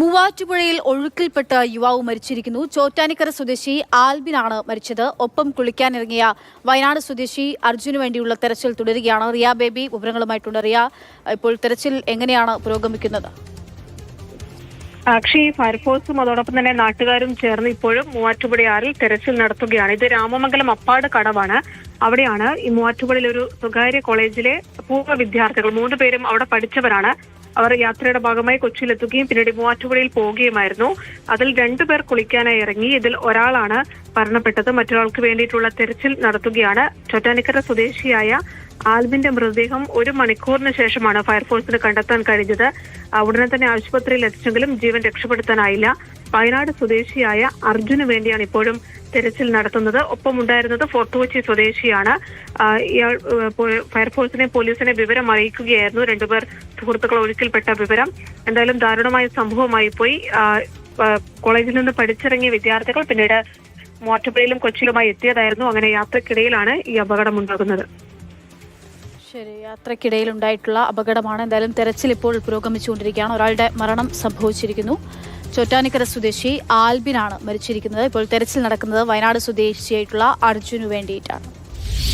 മൂവാറ്റുപുഴയിൽ ഒഴുക്കിൽപ്പെട്ട് യുവാവ് മരിച്ചിരിക്കുന്നു. ചോറ്റാനിക്കര സ്വദേശി ആൽബിനാണ് മരിച്ചത്. ഒപ്പം കുളിക്കാനിറങ്ങിയ വയനാട് സ്വദേശി അർജുനു വേണ്ടിയുള്ള തെരച്ചിൽ തുടരുകയാണ്. റിയ ബേബി വിവരങ്ങളുമായിട്ടുണ്ട്. റിയ ഇപ്പോൾ തെരച്ചിൽ എങ്ങനെയാണ് പുരോഗമിക്കുന്നത്? അക്ഷയ് ഫയർഫോഴ്സും അതോടൊപ്പം തന്നെ നാട്ടുകാരും ചേർന്ന് ഇപ്പോഴും മൂവാറ്റുപുഴയാറിൽ തെരച്ചിൽ നടത്തുകയാണ്. ഇത് രാമമംഗലം അപ്പാട് കടവാണ്. അവിടെയാണ് ഈ മൂവാറ്റുപുഴയിലൊരു സ്വകാര്യ കോളേജിലെ പൂർവ വിദ്യാർത്ഥികൾ മൂന്ന് പേരും അവിടെ പഠിച്ചവരാണ്. അവർ യാത്രയുടെ ഭാഗമായി കൊച്ചിയിലെത്തുകയും പിന്നീട് മൂവാറ്റുപുഴയിൽ പോവുകയുമായിരുന്നു. അതിൽ രണ്ടുപേർ കുളിക്കാനായി ഇറങ്ങി. ഇതിൽ ഒരാളാണ് മരണപ്പെട്ടത്. മറ്റൊരാൾക്ക് വേണ്ടിയിട്ടുള്ള തെരച്ചിൽ നടത്തുകയാണ്. ചൊറ്റാനിക്കര സ്വദേശിയായ ആൽബിന്റെ മൃതദേഹം ഒരു മണിക്കൂറിന് ശേഷമാണ് ഫയർഫോഴ്സിന് കണ്ടെത്താൻ കഴിഞ്ഞത്. ഉടനെ തന്നെ ആശുപത്രിയിൽ എത്തിച്ചെങ്കിലും ജീവൻ രക്ഷപ്പെടുത്താനായില്ല. വയനാട് സ്വദേശിയായ അർജുന് വേണ്ടിയാണ് ഇപ്പോഴും തെരച്ചിൽ നടത്തുന്നത്. ഒപ്പം ഉണ്ടായിരുന്നത് ഫോർട്ട് കൊച്ചി സ്വദേശിയാണ് ഇയാൾ ഫയർഫോഴ്സിനെ പോലീസിനെ വിവരം അറിയിക്കുകയായിരുന്നു. രണ്ടുപേർ സുഹൃത്തുക്കൾ ഒഴുക്കിൽപ്പെട്ട വിവരം. എന്തായാലും ദാരുണമായ സംഭവമായി പോയി. കോളേജിൽ നിന്ന് പഠിച്ചിറങ്ങിയ വിദ്യാർത്ഥികൾ പിന്നീട് മോറ്റപ്പുഴയിലും കൊച്ചിയിലുമായി എത്തിയതായിരുന്നു. അങ്ങനെ യാത്രക്കിടയിലാണ് ഈ അപകടം ഉണ്ടാകുന്നത് ശരി യാത്രക്കിടയിൽ ഉണ്ടായിട്ടുള്ള അപകടമാണ്. എന്തായാലും തെരച്ചിൽ ഇപ്പോൾ പുരോഗമിച്ചുകൊണ്ടിരിക്കുകയാണ്. ഒരാളുടെ മരണം സംഭവിച്ചിരിക്കുന്നു. ചോറ്റാനിക്കര സ്വദേശി ആൽബിനാണ് മരിച്ചിരിക്കുന്നത്. ഇപ്പോൾ തെരച്ചിൽ നടക്കുന്നത് വയനാട് സ്വദേശിയായിട്ടുള്ള അർജുനു വേണ്ടിയിട്ടാണ്.